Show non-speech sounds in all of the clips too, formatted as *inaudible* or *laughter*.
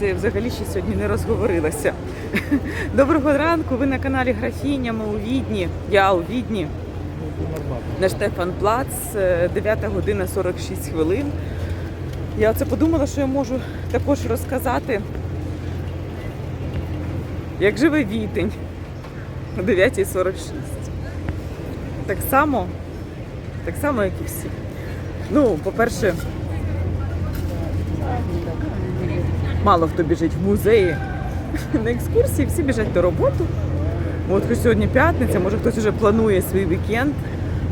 це взагалі ще сьогодні не розговорилася. Доброго ранку, ви на каналі Графіня, ми у Відні. Я у Відні. На Штефан Плац, е, 9 година 46 хвилин. Я оце подумала, що я можу також розказати, як живе Відень о 9.46. Так само, так само, як і всі. Ну, по-перше, мало хто біжить в музеї *laughs* на екскурсії, всі біжать до роботи. От хоч сьогодні п'ятниця, може хтось вже планує свій вікенд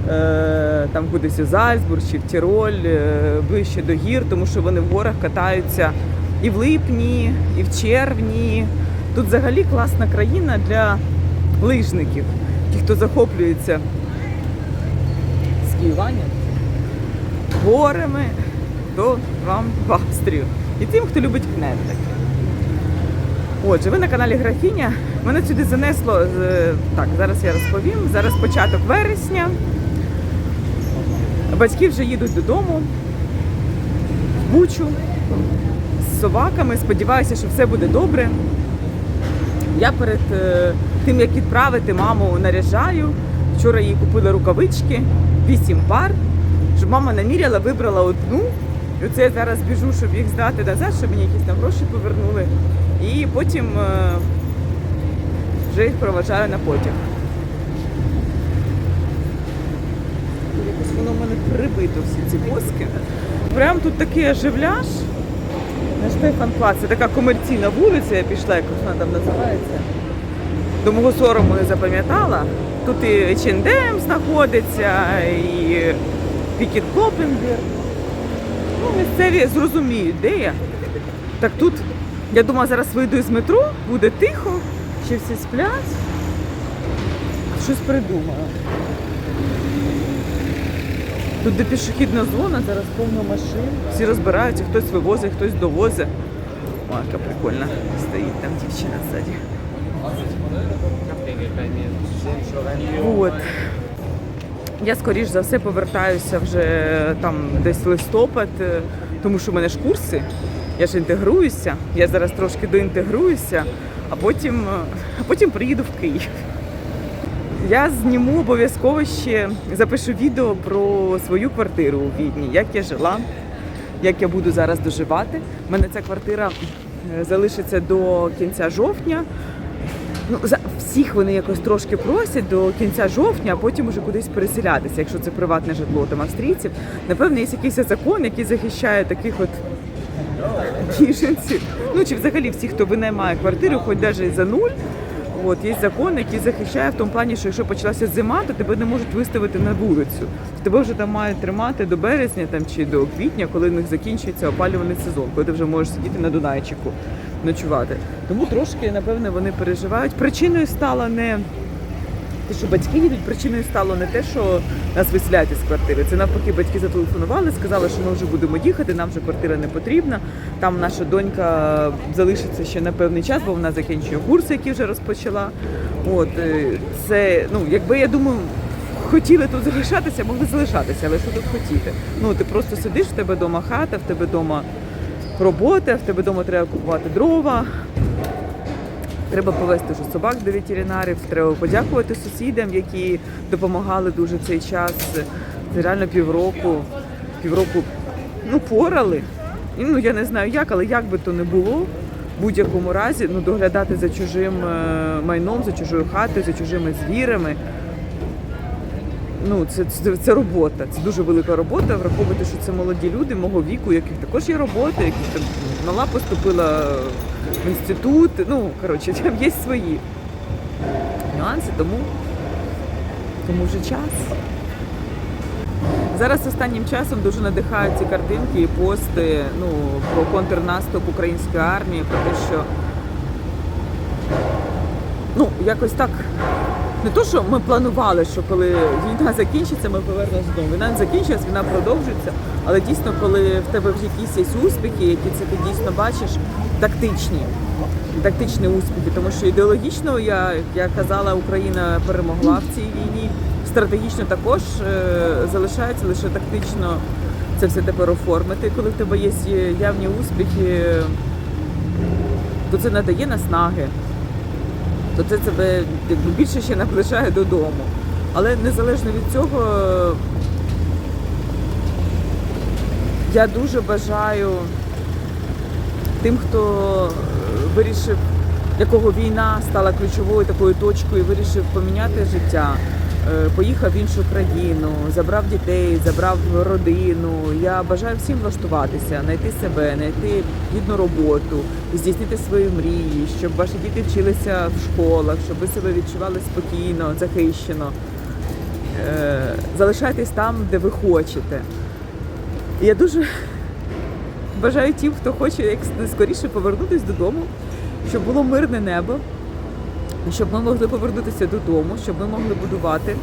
е, там кудись у Зальцбург чи в Тіроль, е, ближче до гір, тому що вони в горах катаються і в липні, і в червні. Тут взагалі класна країна для лижників, ті, хто захоплюється скіюванням, горами, то вам в Австрію. І тим, хто любить кнедлики. Отже, ви на каналі Графіня. Мене сюди занесло. Так, зараз я розповім. Зараз початок вересня. Батьки вже їдуть додому в Бучу з собаками. Сподіваюся, що все буде добре. Я перед е, тим, як відправити маму, наряжаю. Вчора їй купила рукавички, 8 пар, щоб мама наміряла, вибрала одну. Оце я зараз біжу, щоб їх здати назад, щоб мені якісь там гроші повернули. І потім е, вже їх проважаю на потяг. Якось воно в мене прибито всі ці воски. Прям тут такий оживляж. На Штефан Плац. Це така комерційна вулиця, я пішла, як вона там називається. До мого сорому не запам'ятала. Тут і H&M знаходиться, і Пікет Клопенберг. Ну, місцеві зрозуміють, де я. Так тут, я думала, зараз вийду із метро, буде тихо, ще всі сплять. Щось придумала. Тут де пішохідна зона, зараз повно машин. Всі розбираються, хтось вивозить, хтось довозить. О, яка прикольна. Стоїть там дівчина ззаді. От. Я скоріш за все повертаюся вже там десь листопад, е, тому що в мене ж курси. Я ж інтегруюся. Я зараз трошки доінтегруюся, а потім, е, а потім приїду в Київ. Я зніму обов'язково ще запишу відео про свою квартиру у Відні, як я жила, як я буду зараз доживати. У мене ця квартира е, залишиться до кінця жовтня. Ну, за всіх вони якось трошки просять до кінця жовтня, а потім уже кудись переселятися, якщо це приватне житло там австрійців. Напевно, є якийсь закон, який захищає таких от біженців. Ну чи взагалі всіх, хто винаймає квартиру, хоч навіть за нуль. От є закон, який захищає в тому плані, що якщо почалася зима, то тебе не можуть виставити на вулицю. Тебе вже там мають тримати до березня там чи до квітня, коли в них закінчується опалювальний сезон, коли ти вже можеш сидіти на Дунайчику ночувати. Тому трошки, напевне, вони переживають. Причиною стала не те, що батьки їдуть, причиною стало не те, що нас виселяють із квартири. Це навпаки, батьки зателефонували, сказали, що ми вже будемо їхати, нам вже квартира не потрібна. Там наша донька залишиться ще на певний час, бо вона закінчує курси, які вже розпочала. От е, це, ну, якби я думаю. Хотіли тут залишатися, могли залишатися, але що тут хотіти? Ну ти просто сидиш, в тебе вдома хата, в тебе вдома робота, в тебе вдома треба купувати дрова, Треба повезти вже собак до ветеринарів, треба подякувати сусідам, які допомагали дуже цей час. Це реально півроку, півроку ну, порали. Ну, я не знаю як, але як би то не було, в будь-якому разі ну, доглядати за чужим е, майном, за чужою хатою, за чужими звірами. Ну, це, це, це робота, це дуже велика робота, враховувати, що це молоді люди мого віку, яких також є робота, які там мала поступила в інститут. Ну, коротше, там є свої нюанси, тому, тому вже час. Зараз останнім часом дуже надихають ці картинки і пости ну, про контрнаступ української армії, про те, що ну, якось так. Не то, що ми планували, що коли війна закінчиться, ми повернемося додому. Війна не закінчилась, війна продовжується. Але дійсно, коли в тебе вже якісь є успіхи, які це ти дійсно бачиш, тактичні, тактичні успіхи. Тому що ідеологічно, я, я казала, Україна перемогла в цій війні. Стратегічно також е, залишається лише тактично це все тепер оформити. Коли в тебе є явні успіхи, то це надає наснаги, то це тебе якби, більше ще наближає додому. Але незалежно від цього, я дуже бажаю тим, хто е, вирішив, якого війна стала ключовою такою точкою, і вирішив поміняти життя. Е, Поїхав в іншу країну, забрав дітей, забрав родину. Я бажаю всім влаштуватися, знайти себе, знайти гідну роботу, здійснити свої мрії, щоб ваші діти вчилися в школах, щоб ви себе відчували спокійно, захищено. Е, Залишайтесь там, де ви хочете. Я дуже бажаю тим, хто хоче як скоріше повернутися додому, щоб було мирне небо, щоб ми могли повернутися додому, щоб ми могли будувати.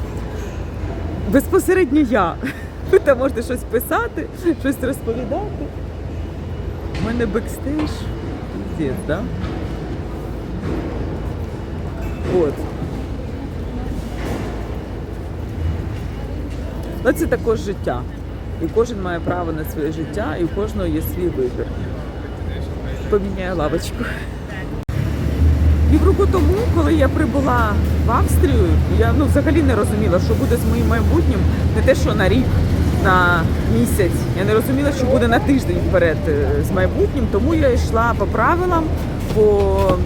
Безпосередньо я. *laughs* Ви там можете щось писати, щось розповідати. У мене бекстейдж. Піздець, да? От. Але це також життя. І кожен має право на своє життя, і у кожного є свій вибір. Поміняю лавочку. Півроку тому, коли я прибула в Австрію, я ну, взагалі не розуміла, що буде з моїм майбутнім, не те, що на рік, на місяць. Я не розуміла, що буде на тиждень вперед е, з майбутнім, тому я йшла по правилам, по,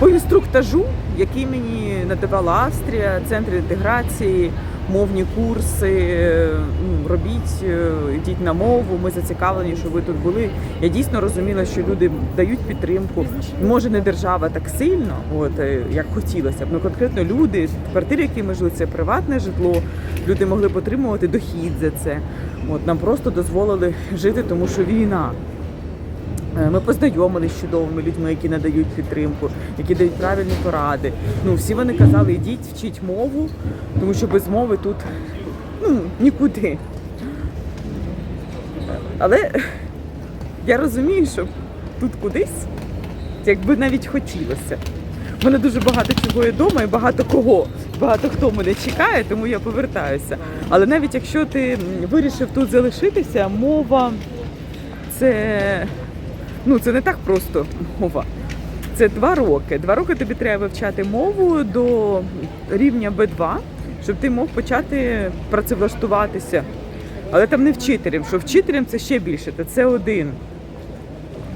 по інструктажу, який мені надавала Австрія, центр інтеграції, мовні курси. е, Ну, робіть, е, йдіть на мову. Ми зацікавлені, що ви тут були. Я дійсно розуміла, що люди дають підтримку. Може, не держава так сильно, от е, як хотілося б. Ну конкретно люди, квартири, які ми жили, це приватне житло. Люди могли б отримувати дохід за це. От нам просто дозволили жити, тому що війна. Е, Ми познайомилися з чудовими людьми, які надають підтримку, які дають правильні поради. Ну, всі вони казали, ідіть, вчіть мову, тому що без мови тут ну, нікуди. Але я розумію, що тут кудись, якби навіть хотілося. У мене дуже багато чого є вдома і багато кого. Багато хто мене чекає, тому я повертаюся. Але навіть якщо ти вирішив тут залишитися, мова це ну це не так просто мова. Це два роки. Два роки тобі треба вивчати мову до рівня Б2, щоб ти мог почати працевлаштуватися. Але там не вчителем, що вчителем це ще більше, то це один.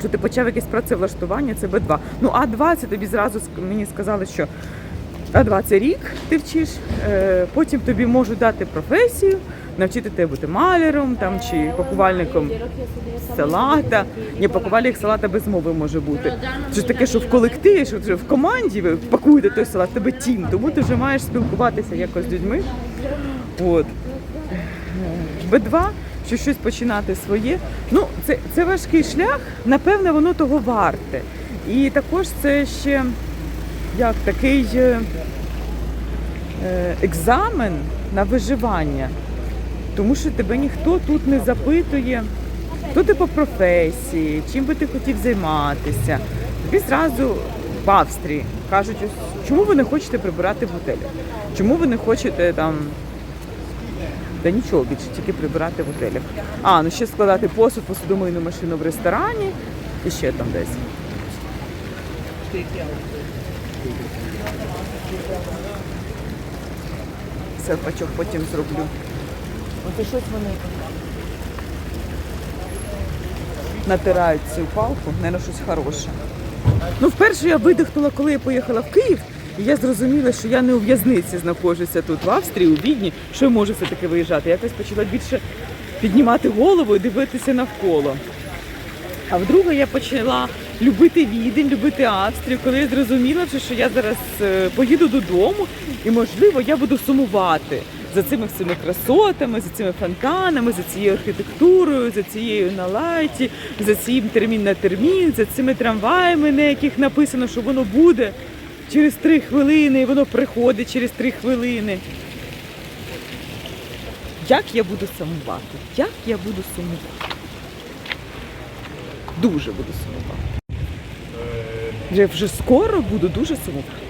Що ти почав якесь працевлаштування, це Б2. Ну, А2 це тобі зразу мені сказали, що А2 це рік ти вчиш, е, потім тобі можуть дати професію, навчити тебе бути маляром там, чи пакувальником салата. Ні, пакувальник салата без мови може бути. Це таке, що в колективі, що вже в команді ви пакуєте той салат, тебе тім, тому ти вже маєш спілкуватися якось з людьми. От. Б2, що щось починати своє. Ну, це, це важкий шлях, напевне, воно того варте. І також це ще як такий е, е, екзамен на виживання. Тому що тебе ніхто тут не запитує, хто ти по професії, чим би ти хотів займатися. Тобі зразу в Австрії кажуть, чому ви не хочете прибирати в готелях? Чому ви не хочете там та нічого більше, тільки прибирати в готелях. А, ну ще складати посуд, посудомийну машину в ресторані і ще там десь. Серпачок потім зроблю. Оце щось вони натирають цю палку, мабуть, щось хороше. Ну, вперше я видихнула, коли я поїхала в Київ, і я зрозуміла, що я не у в'язниці знаходжуся тут, в Австрії, у Відні, що я можу все-таки виїжджати. Я якось почала більше піднімати голову і дивитися навколо. А вдруге я почала любити Відень, любити Австрію, коли я зрозуміла, що я зараз е, поїду додому і, можливо, я буду сумувати за цими всіми красотами, за цими фонтанами, за цією архітектурою, за цією на лайті, за цим термін на термін, за цими трамваями, на яких написано, що воно буде через три хвилини, і воно приходить через три хвилини. Як я буду сумувати? Як я буду сумувати? Дуже буду сумувати. Вже, вже скоро буду дуже сумувати.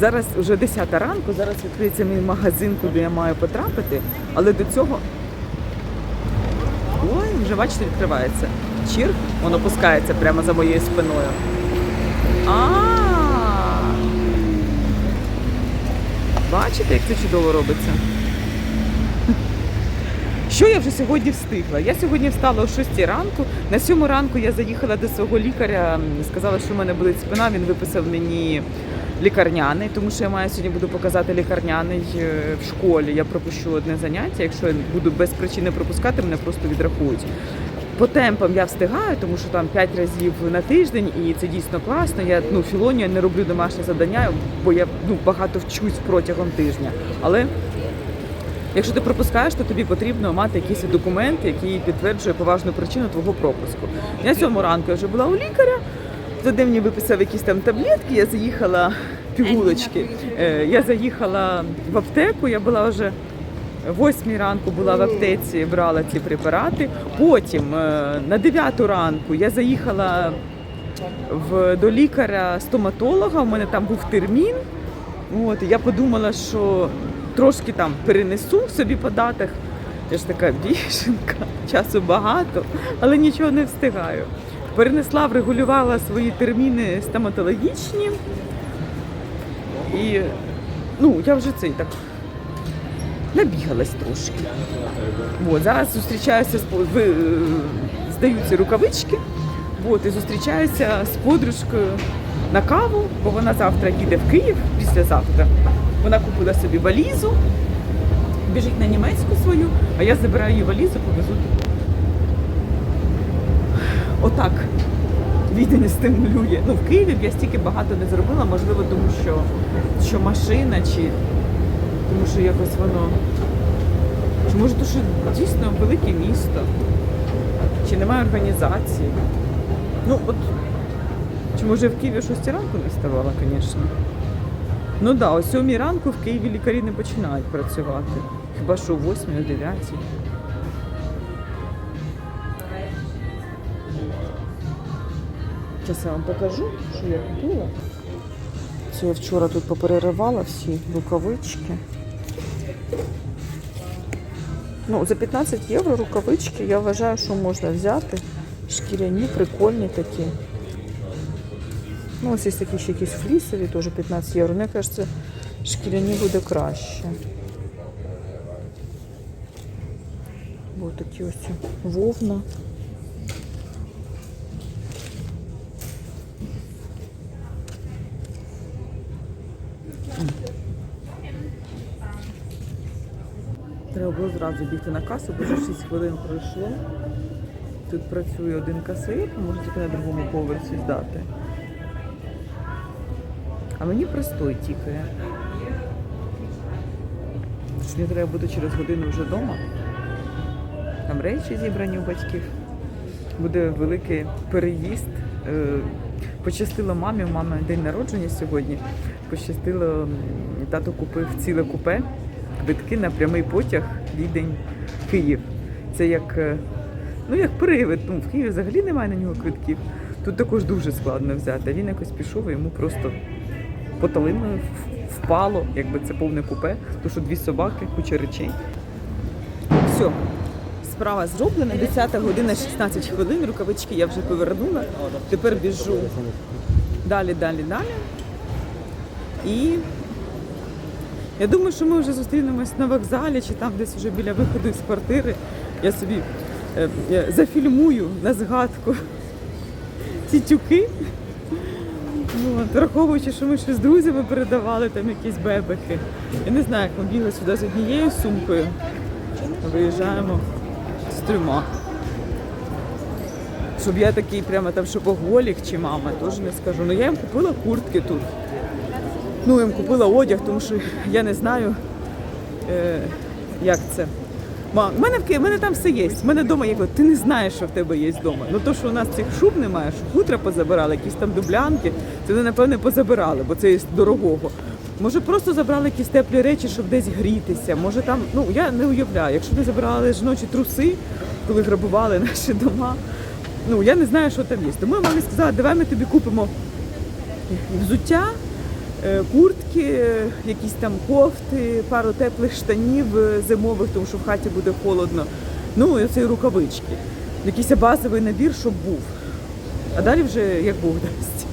Зараз вже 10 ранку, зараз відкриється мій магазин, куди я маю потрапити, але до цього. Ой, вже бачите, відкривається. Чір, воно опускається прямо за моєю спиною. А. Бачите, як це чудово робиться? Що я вже сьогодні встигла? Я сьогодні встала о 6 ранку. На 7 ранку я заїхала до свого лікаря, сказала, що в мене болить спина. Він виписав мені лікарняний, тому що я маю сьогодні буду показати лікарняний е, в школі. Я пропущу одне заняття. Якщо я буду без причини пропускати, мене просто відрахують. По темпам я встигаю, тому що там 5 разів на тиждень, і це дійсно класно. Я ну філонію не роблю домашнє завдання, бо я ну багато вчусь протягом тижня. Але Якщо ти пропускаєш, то тобі потрібно мати якийсь документ, який підтверджує поважну причину твого пропуску. Я сьому ранку вже була у лікаря. Туди мені виписав якісь там таблетки, я заїхала пігулочки. Е, Я заїхала в аптеку, я була вже восьмій ранку була в аптеці, брала ці препарати. Потім е, на дев'яту ранку я заїхала в, до лікаря стоматолога. У мене там був термін. От, я подумала, що трошки там перенесу собі по датах. Я ж така бішенка, часу багато, але нічого не встигаю. Перенесла, врегулювала свої терміни стоматологічні. І ну, я вже цей так набігалась трошки. От, зараз зустрічаюся з е, здаються рукавички. От, і зустрічаюся з подружкою на каву, бо вона завтра їде в Київ післязавтра. Вона купила собі валізу, біжить на німецьку свою, а я забираю її валізу, повезу. туди. Отак. Відень стимулює. Ну, в Києві я стільки багато не зробила, можливо, тому що, що машина, чи тому що якось воно. Чи може, тому що дійсно велике місто, чи немає організації. Ну, от, чи може в Києві о 6 ранку не ставала, звісно. Ну так, да, о 7 ранку в Києві лікарі не починають працювати. Хіба що о 8 о 9. Зараз я вам покажу, що я купила. Це я вчора тут попереривала всі рукавички. Ну, за 15 євро рукавички я вважаю, що можна взяти. Шкіряні, прикольні такі. Ну, ось є такі ще якісь флісові, теж 15 євро. Мені кажеться, шкіряні буде краще. Ось такі ось вовна. Треба було зразу бігти на касу, бо вже 6 хвилин пройшло. Тут працює один касир, може тільки на другому поверсі здати. А мені простой тікає. Мені треба бути через годину вже вдома. Там речі зібрані у батьків. Буде великий переїзд. Е, Пощастило мамі, у мами день народження сьогодні. Пощастило, тато купив ціле купе, квитки на прямий потяг Відень Київ. Це як, е, ну, як привид. Ну, в Києві взагалі немає на нього квитків. Тут також дуже складно взяти. Він якось пішов і йому просто поталиною впало, якби це повне купе, тому що дві собаки, куча речей. Все. Справа зроблена, 10 година 16 хвилин, рукавички я вже повернула. Тепер біжу далі, далі, далі. І я думаю, що ми вже зустрінемось на вокзалі чи там десь вже біля виходу з квартири. Я собі е, я зафільмую на згадку ці тюки. От, враховуючи, що ми ще з друзями передавали там якісь бебехи. Я не знаю, як ми бігли сюди з однією сумкою, виїжджаємо з трьома. Щоб я такий прямо там шопоголік чи мама, теж не скажу. Ну я їм купила куртки тут. Ну, їм купила одяг, тому що я не знаю, е, як це. Ма, в мене Києві, в мене там все є. В мене вдома є. Ти не знаєш, що в тебе є вдома. Ну то, що у нас цих шуб немає, що хутра позабирали, якісь там дублянки, це вони, напевне, позабирали, бо це є дорогого. Може, просто забрали якісь теплі речі, щоб десь грітися. Може там, ну я не уявляю, якщо не забирали жіночі труси, коли грабували *laughs* наші дома. Ну я не знаю, що там є. Тому я мамі сказала, давай ми тобі купимо взуття, куртки, е, якісь там кофти, пару теплих штанів е, зимових, тому що в хаті буде холодно. Ну і оці рукавички. якийсь базовий набір, щоб був. А далі вже як Бог дасть.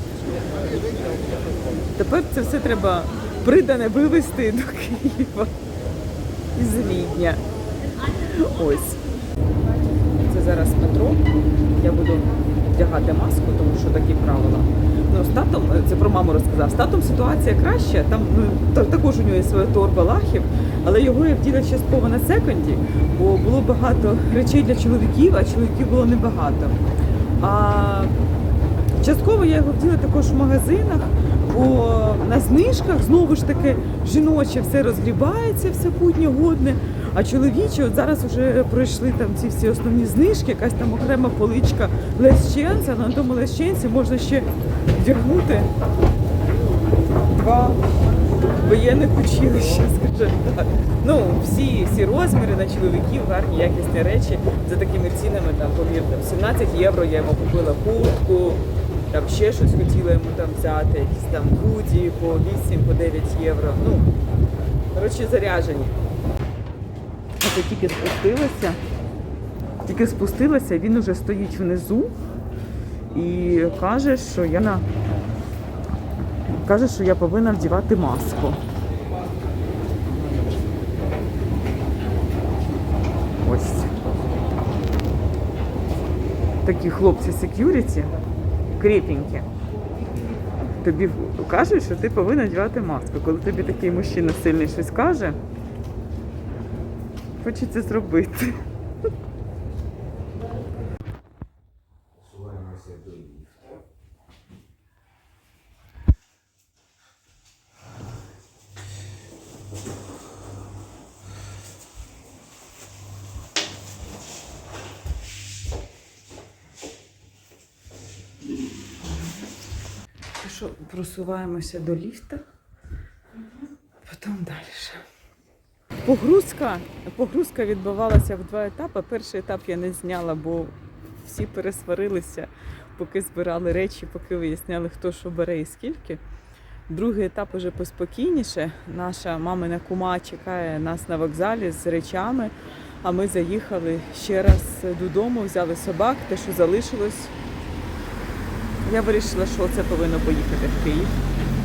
Тепер це все треба придане вивезти до Києва із Відня. Ось. Це зараз метро. Я буду вдягати маску, тому що такі правила. Ну, з татом, це про маму розказав. З татом ситуація краща. Там ну, також у нього є своя торба лахів, але його я вділа частково на секонді, бо було багато речей для чоловіків, а чоловіків було небагато. А Частково я його вділа також в магазинах, бо на знижках знову ж таки жіноче все розгрібається, все путнє годне. А чоловіче, от зараз вже пройшли там ці всі основні знижки, якась там окрема поличка лещенця, на тому лещенці можна ще вдягнути два воєнних училища, *laughs* скажімо так. Ну, всі, всі розміри на чоловіків, гарні, якісні речі за такими цінами, там, повірте, 17 євро я йому купила куртку, там ще щось хотіла йому там взяти, якісь там худі по 8, по 9 євро. Ну, коротше, заряжені. Я тільки спустилася, тільки спустилася, він уже стоїть внизу і каже, що я на каже, що я повинна вдівати маску. Ось. Такі хлопці секюріті, крепенькі. Тобі кажуть, що ти повинна вдівати маску. Коли тобі такий мужчина сильний щось каже, хочеться зробити. Суваємося до ліфта. Що, просуваємося до ліфта, потім далі. Погрузка, погрузка відбувалася в два етапи. Перший етап я не зняла, бо всі пересварилися, поки збирали речі, поки виясняли, хто що бере і скільки. Другий етап уже поспокійніше. Наша мамина кума чекає нас на вокзалі з речами. А ми заїхали ще раз додому, взяли собак, те, що залишилось. Я вирішила, що це повинно поїхати в Київ.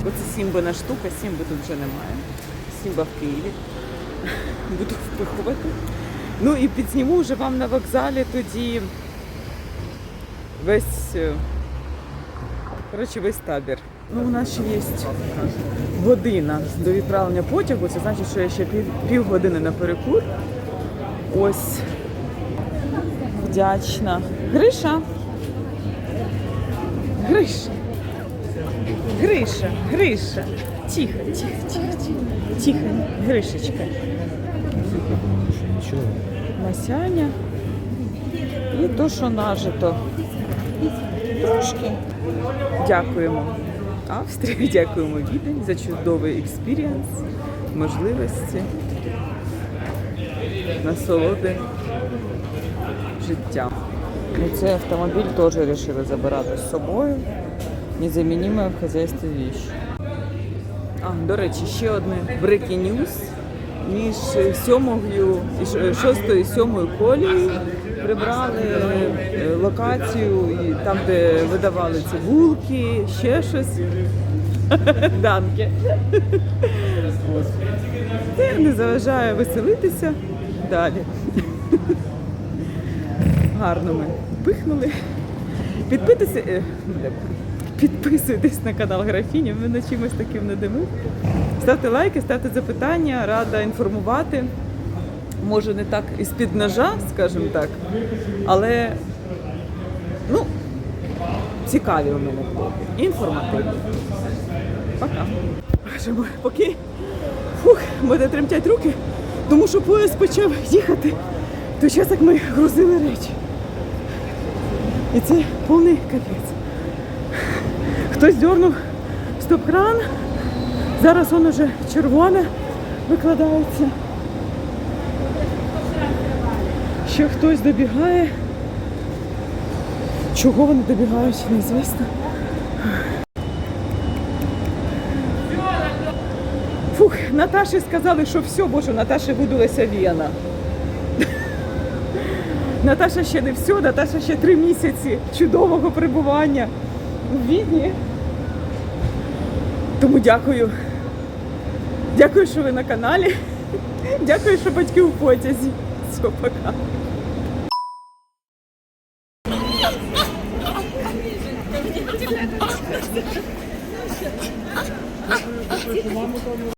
Оце Сімбина штука, Сімби тут вже немає. Сімба в Києві. *laughs* Буду впихувати. Ну і підзніму вже вам на вокзалі тоді весь, е, коротше, весь табір. Ну, у нас ще є година до відправлення потягу. Це значить, що я ще пів, півгодини на перекур. Ось вдячна. Гриша. Гриша. Гриша, Гриша. Тихо, тихо, тихо, тихо. Тихо, Гришечка. Масяня. І то, що нажито. Трошки. Дякуємо Австрії, *laughs* дякуємо Відень за чудовий експірієнс, можливості, насолоди життя. І цей автомобіль теж вирішили забирати з собою. Незамінима в хазяйстві віч. А, до речі, ще одне breaking news. Між сьомою шостою і сьомою колією прибрали е, локацію там, де видавали цибулки, ще щось. *laughs* Данки. Це не заважає веселитися далі. Гарно ми пихнули. Підписуйтесь, підписуйтесь на канал Графіні, ми на чимось таким не диму. Ставте лайки, ставте запитання, рада інформувати. Може, не так із-під ножа, скажімо так, але ну, цікаві у мене блоги. Інформативні. Пока. Боже мой, поки фух, мене тремтять руки, тому що поїзд почав їхати. То час як ми грузили речі. І це повний капець. Хтось дьорнув стоп-кран, зараз воно вже червоне викладається. Ще хтось добігає. Чого вони добігають, неізвісно. Фух, Наташі сказали, що все, боже, Наташі видулася вена. Наташа ще не все, Наташа ще три місяці чудового перебування у Відні. Тому дякую. Дякую, що ви на каналі. Дякую, що батьки у потязі. Все, пока.